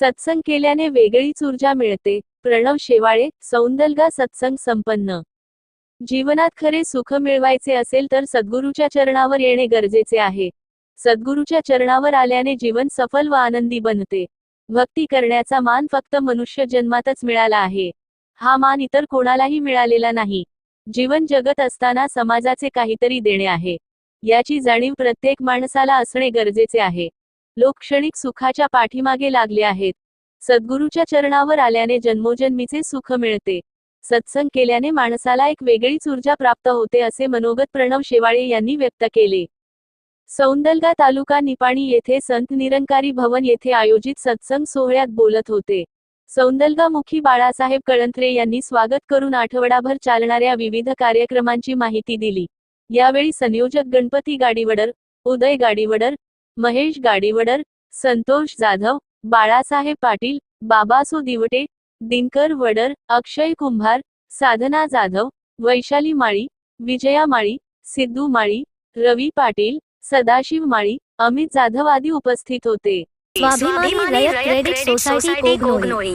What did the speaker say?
सत्संग केल्याने वेगळीच ऊर्जा मिळते. प्रणव शेवाळे सौंदलगा सत्संग संपन्न. जीवनात खरे सुख मिळवायचे असेल तर सद्गुरूच्या चरणावर येणे गरजेचे आहे. सद्गुरूच्या चरणावर आल्याने जीवन सफल व आनंदी बनते. भक्ती करण्याचा मान फक्त मनुष्य जन्मातच मिळाला आहे. हा मान इतर कोणालाही मिळालेला नाही. जीवन जगत असताना समाजाचे काहीतरी देणे आहे. याची जाणीव प्रत्येक माणसाला असणे गरजेचे आहे. लोक क्षणिक सुखाच्या पाठीमागे लागले आहेत. सद्गुरूच्या चरणावर आल्याने जन्मोजन्मीचे सुख मिळते. सत्संग केल्याने माणसाला एक वेगळीच ऊर्जा प्राप्त होते असे मनोगत प्रणव शेवाळे यांनी व्यक्त केले. सौंदलगा तालुका निपाणी येथे संत निरंकारी भवन येथे आयोजित सत्संग सोहळ्यात बोलत होते. सौंदलगा मुखी बाळासाहेब कळंत्रे यांनी स्वागत करून आठवडाभर चालणाऱ्या विविध कार्यक्रमांची माहिती दिली. यावेळी संयोजक गणपती गाडीवडर उदय गाडीवडर महेश गाडीवडर संतोष जाधव बाळासाहेब पाटील बाबासो दिवटे दिनकर वडर अक्षय कुंभार साधना जाधव वैशाली माळी विजया माळी सिद्धू माळी रवी पाटील सदाशिव माळी अमित जाधव आदी उपस्थित होते. स्वाभिमानी रयत क्रेडिट सोसायटी कोगनोळी.